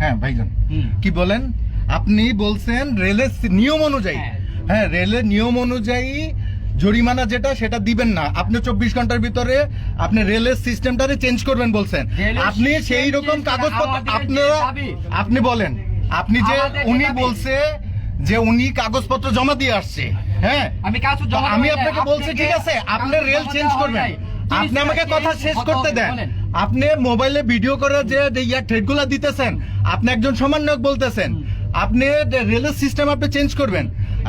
হ্যাঁ ভাইজান। কি বলেন? আপনি বলছেন রেলের নিয়ম অনুযায়ী। হ্যাঁ। হ্যাঁ রেলের নিয়ম অনুযায়ী জরিমানা যেটা সেটা দিবেন না। আপনি চব্বিশ ঘণ্টার ভিতরে আপনি রেলের সিস্টেমটারে চেঞ্জ করবেন বলছেন। আপনি সেই রকম কাগজপত্র আপনারা আপনি বলেন। আপনি যে উনি বলছে যে উনি কাগজপত্র জমা দিয়ে আসছে। হ্যাঁ? আমি আমি আপনাকে বলছি ঠিক আছে? আপনি রেল চেঞ্জ করবেন। আপনি আমাকে কথা শেষ করতে দেন। আপনি মোবাইলে ভিডিও করে যে ইয়া থ্রেডগুলো দিতেছেন আপনি একজন সমন্বয়ক বলতেছেন আপনি রেলের সিস্টেম আপনি চেঞ্জ করবেন।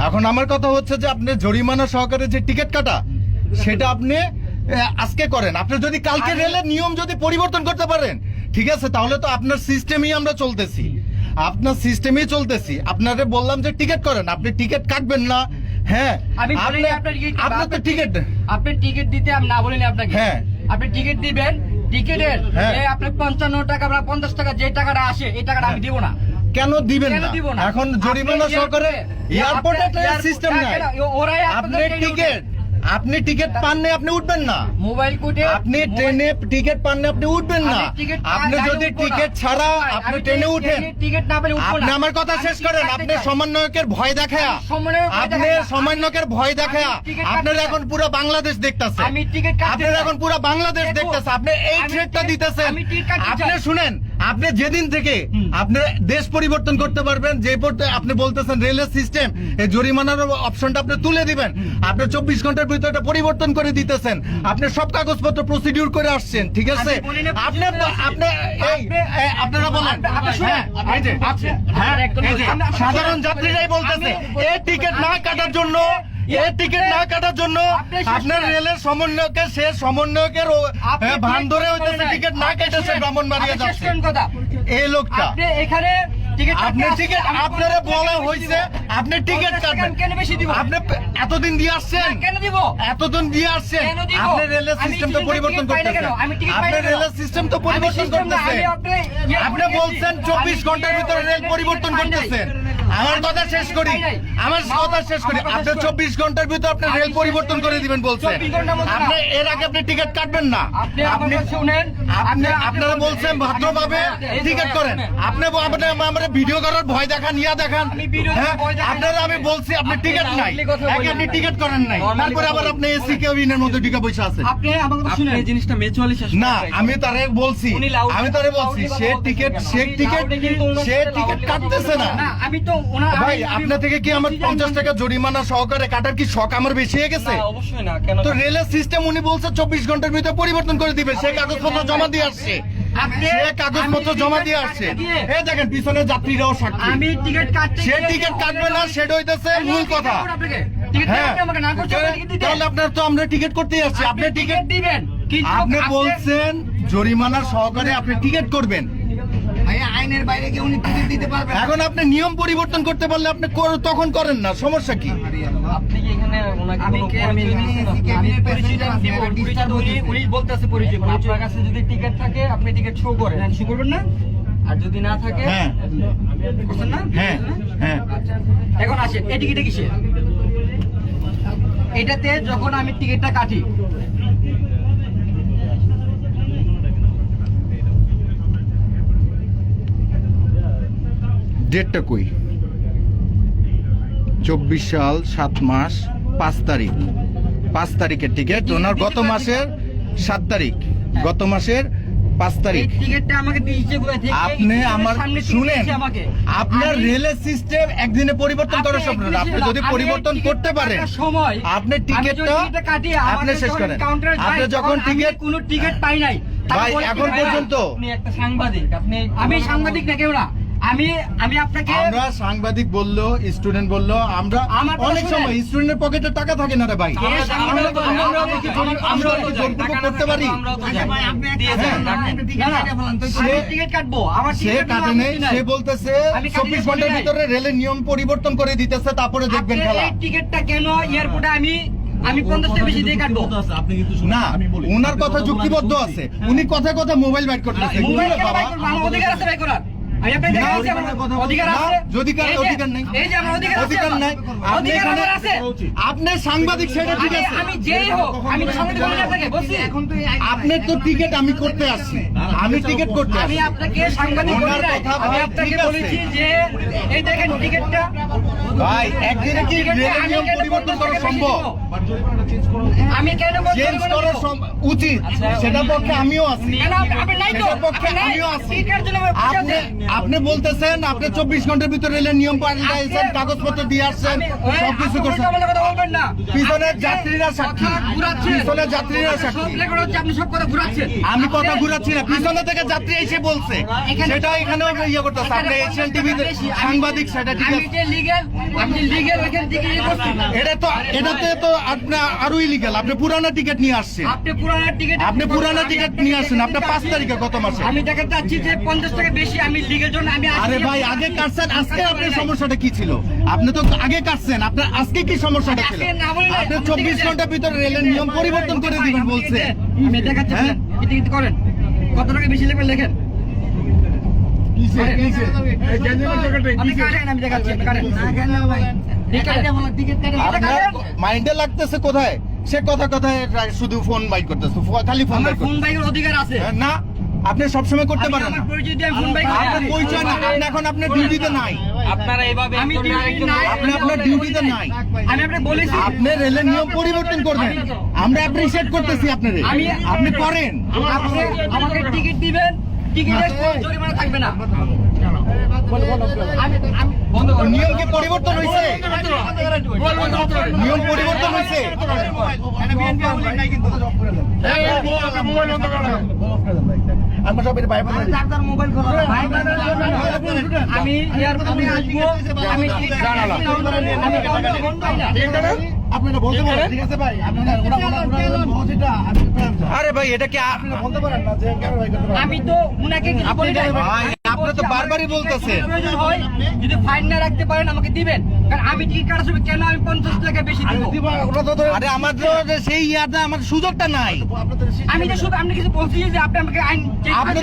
এখন আমার কথা হচ্ছে যে আপনি জরিমানা সহকারে যে টিকিট কাটা সেটা আপনি আজকে করেন। আপনি যদি কালকে রেলের নিয়ম যদি পরিবর্তন করতে পারেন ঠিক আছে তাহলে তো আপনার সিস্টেমই আমরা চলতেছি। আপনার সিস্টেমই চলতেছি। আপনারে বললাম যে টিকিট করেন। আপনি টিকিট কাটবেন না হ্যাঁ আমি বলিনি আপনার টিকিট আপনার তো টিকিট আপনি টিকিট দিতে আমি না বলিনি আপনাকে হ্যাঁ। আপনি টিকিট দিবেন টিকিটের হ্যাঁ। আপনার পঞ্চান্ন টাকা বা পঞ্চাশ টাকা যে টাকাটা আসে এই টাকাটা আমি দিব না কেন দিবেন না? এখন জরিমানা সহকারে এয়ারপোর্টে- সিস্টেম হ্যাঁ, নাই ওরাই আপনার টিকিট আপনি টিকিট পাননি আপনি উঠবেন না। মোবাইল কোডে আপনি ট্রেনে টিকিট পাননি আপনি উঠবেন না। আপনি যদি টিকিট ছাড়া আপনি ট্রেনে উঠেন। টিকিট না পেলে আপনি না। আমার কথা শেষ করেন আপনি। সমন্বয়কের ভয় দেখায়া। আপনি সমন্বয়কের ভয় দেখায়া। আপনার এখন পুরো বাংলাদেশ দেখতাছে। আমি টিকিট কাটতে আপনার এখন পুরো বাংলাদেশ দেখো, দেখতাছে। আপনি এই টিকিট- দিতেছেন। আপনি শুনেন আপনি যেদিন থেকে আপনি দেশ পরিবর্তন করতে পারবেন যে আপনি বলতেছেন রেলের সিস্টেম এই জরিমানার অপশনটা আপনি তুলে দিবেন। আপনি চব্বিশ ঘণ্টার ভিতরে এটা পরিবর্তন করে দিতেছেন। আপনি সব কাগজপত্র প্রসিডিউর করে আসছেন ঠিক আছে? আপনি আপনি এই, আপনারা বলেন। হ্যাঁ, এই যে, আপনি- হ্যাঁ, একদম এই যে, বলি। আপনি- সাধারণ যাত্রীরাই বলতেছে এই টিকিট না কাটার জন্য এই টিকিট না কাটার জন্য আপনি আপনার রেলের সমন্বয়কের সে সমন্বয়কের হ্যাঁ, ভান ধরে হইতেছে টিকিট না আপনি কেটেছে ব্রাহ্মণবাড়িয়া যাচ্ছে। এই লোকটা। আপনি এখানে টিকিট আপনি আপনারা বলা। আপনি কাটবেন। কেন বেশি দিব? আপনি এতদিন দিয়ে আসছেন? কেন দিব? এতদিন দিয়ে আসছেন? আপনি রেলের আমি সিস্টেম তো পরিবর্তন করতেছেন। আপনি রেলের সিস্টেম তো পরিবর্তন করতেছেন। আপনার ইয়ে আপনি বলছেন দিয়েছি। চব্বিশ আমি ঘণ্টার ভিতরে রেল পরিবর্তন করতেছেন। আমার কথা শেষ করি। আমার কথা শেষ করি। আপনি। চব্বিশ ঘণ্টার ভিতরে আপনি রেল পরিবর্তন করে। দিবেন বলছেন 24 ঘণ্টার মধ্যে না। আপনি এর আগে আপনি টিকিট কাটবেন না। আপনি শুনেন। আপনি আপনি- আপনারা বলছেন। ভদ্রভাবে টিকিট করেন। আপনি- আপনি আমরা ভিডিও করার ভয় দেখান ইয়া দেখান। হ্যাঁ? ভয় দেখাই না। আপনারা আমি বলছি আপনি টিকিট নাই। আগে আপনি টিকিট করেন নাই। তারপরে আবার। আপনি এসি কেবিনের মধ্যে ঢুকে বসে আছে। আপনি আমার কথা শুনেন। এই জিনিসটা মেচুয়ালি শেষ না আমি তারে বলছি। আমি তারে বলছি সে টিকিট সে টিকিট সে টিকিট কাটতেছে না আমি তো ভাই আপনার থেকে কি আমার পঞ্চাশ টাকা জরিমানা সহকারে কাটার কি শখ আমার বেশি হয়ে গেছে? অবশ্যই না কেন তো রেলের সিস্টেম উনি বলছে চব্বিশ ঘণ্টার ভিতরে পরিবর্তন করে দিবে সে কাগজপত্র জমা দিয়ে আসছে। সে কাগজপত্র জমা দিয়ে আসছে। গিয়ে- দেখেন পিছনে যাত্রীরাও সাক্ষী। আমি টিকিট কাটতে সে টিকিট কাটবে না সেটা হইতেছে মূল কথা। হ্যাঁ করতে তাহলে আপনার তো আমরা টিকিট করতেই আসছি। আপনি টিকিট দিবেন। আপনি বলছেন জরিমানা সহকারে আপনি টিকিট করবেন। আইনের বাইরে গিয়ে উনি টিকিট দিতে পারবেন? এখন আপনি নিয়ম পরিবর্তন করতে পারলে আপনি তখন করেন না সমস্যা কি? আপনি কি এখানে ওনাকে আমি কে- আমি আমি- দিচ্ছেন? আমি আমি পরিচয় পরিচয় দিব, দিব, পরিচয় উনি উনি বলতেছে পরিচয়। আপনার কাছে যদি টিকিট থাকে আপনি টিকিট শো করেন। শু করবেন না? আর যদি না থাকে হ্যাঁ। না? হ্যাঁ হ্যাঁ। আচ্ছা এখন আসেন এই টিকিটে কিসে? এটাতে যখন আমি টিকিটটা কাটি ডেটটা কই? চব্বিশ সাল সাত মাস পাঁচ তারিখ। পাঁচ তারিখের টিকিট ওনার গত মাসের সাত তারিখ। গত মাসের পাঁচ তারিখ। টিকিটটা আমাকে দিয়েছে আপনি আমার শুনেন আপনার রেলের সিস্টেম একদিনে পরিবর্তন করার স্বপ্ন আপনি যদি পরিবর্তন করতে পারেন সময় আপনি টিকিটটা যখন টিকিটটা কাটি আপনি শেষ করেন। আপনি যখন টিকিট কোনো টিকিট পাই নাই। ভাই এখন পর্যন্ত আপনি একটা সাংবাদিক আপনি আমি সাংবাদিক না কেউ না। আমি আমি আপনাকে আমরা সাংবাদিক বলল স্টুডেন্ট বলল আমরা অনেক সময় স্টুডেন্টের পকেটে টাকা থাকে না রে ভাই আমরা- করতে পারি আচ্ছা সে- কাটে নেই সে বলতেছে চব্বিশ ঘণ্টার ভিতরে রেলের নিয়ম পরিবর্তন করে দিতেছে তারপরে দেখবেন খেলা টিকিটটা কেন এয়ারপোর্টে আমি আমি পঞ্চাশটা বেশি দিয়ে কাটবো না ওনার কথা যুক্তিবদ্ধ আছে উনি কথা কথা মোবাইল বাইট করতেছে মোবাইল? আমার অধিকার আছে করার অধিকার নেই। অধিকার। নাই। আপনি এখানে আপনি সাংবাদিক সেটা ঠিক আছে। আমি যেই হোক আমি তো আপনার টিকিট আমি করতে আসছি। আমি টিকিট করতে আমি আপনাকে সাংবাদিক আমি ভাই, আপনাকে বলেছি যে এই দেখেন টিকিটটা। ভাই একদিনে কি নিয়ম পরিবর্তন করা 50 টাকা বেশি সম্ভব আমি কেন চেঞ্জ করা উচিত। সেটার পক্ষে আমিও আছি। পক্ষে আমিও আছি। আপনি। আপনি বলতেছেন আপনি চব্বিশ ঘণ্টার ভিতরে রেলের নিয়ম পাল্টাইছেন আপনি- কাগজপত্র দিয়ে আসছেন সবকিছু করছেন। পিছনের যাত্রীরা সাক্ষী। পিছনের যাত্রীরা সাক্ষী। আপনি। আমি কথা ঘুরাচ্ছি না। পিছনে থেকে যাত্রী এসে বলছে। সেটা এখানেও ইয়ে করতেছে আপনি এশিয়ান টিভিতে সাংবাদিক সেটা ঠিক আছে। এটা তো এটাতে তো আপনার আরও ইলিগাল আপনি পুরানো টিকিট নিয়ে আসছেন। আপনি পুরানো টিকিট আপনি পুরানো টিকিট নিয়ে আসছেন। আপনার পাঁচ তারিখে গত মাসে। আমি দেখাতে চাচ্ছি যে পঞ্চাশ টাকা বেশি আমি লিগের জন্য আমি আরে ভাই আগে কাটছেন আজকে আপনার সমস্যাটা কি ছিল? আপনি তো আগে কাটছেন আপনার আজকে কি সমস্যাটা ছিল? আজকে না বলে না, আপনি আপনি চব্বিশ ঘণ্টার ভিতরে রেলের নিয়ম পরিবর্তন করে দিবেন বলছে। আমি দেখাচ্ছি। হ্যাঁ? ইতি ইতি করেন। কত টাকা বেশি লেখেন? মাইন্ডে লাগতেছে কোথায়? সে কথা কথায় শুধু ফোন বাইক করতেছে খালি ফোন ফোন বাইকের অধিকার আছে। না আপনি সবসময় করতে পারেন না। আপনার পরিচয় না আপনি এখন আপনার ডিউটিতে নাই। আপনারা এইভাবে আমি। আপনি আপনার ডিউটিতে নাই। আমি আপনাকে বলেছি। আপনি রেলের নিয়ম পরিবর্তন করবেন। আমরা করতেছি আপনার। আমি আপনি করেন। আপনি আমাকে টিকিট দিবেন। টিকিটের জরিমানা থাকবে না। আমি আমি বন্ধ করুন নিয়ম কি পরিবর্তন হয়েছে। নিয়ম পরিবর্তন হয়েছে। আমরা সব ভাই আমি এয়ারপোর্টে আসব আমি আমি আপনারা বলতে পারেন ঠিক আছে ভাই? আরে ভাই এটা কি আ- আমি তো উনাকে কিছু বলি নাই। ভাই, আপনি তো বারবারই বলতেছেন। যদি ফাইন না রাখতে পারেন আমাকে দিবেন। কারণ আমি টিকিট কাটার সময় কেন আমি পঞ্চাশ টাকা বেশি দিব? আরে আমার তো সেই ইয়াটা আমার সুযোগটা নাই। আমি তো শুধু আপনি কিছু বলছি যে আপনি আমাকে আইন আপনি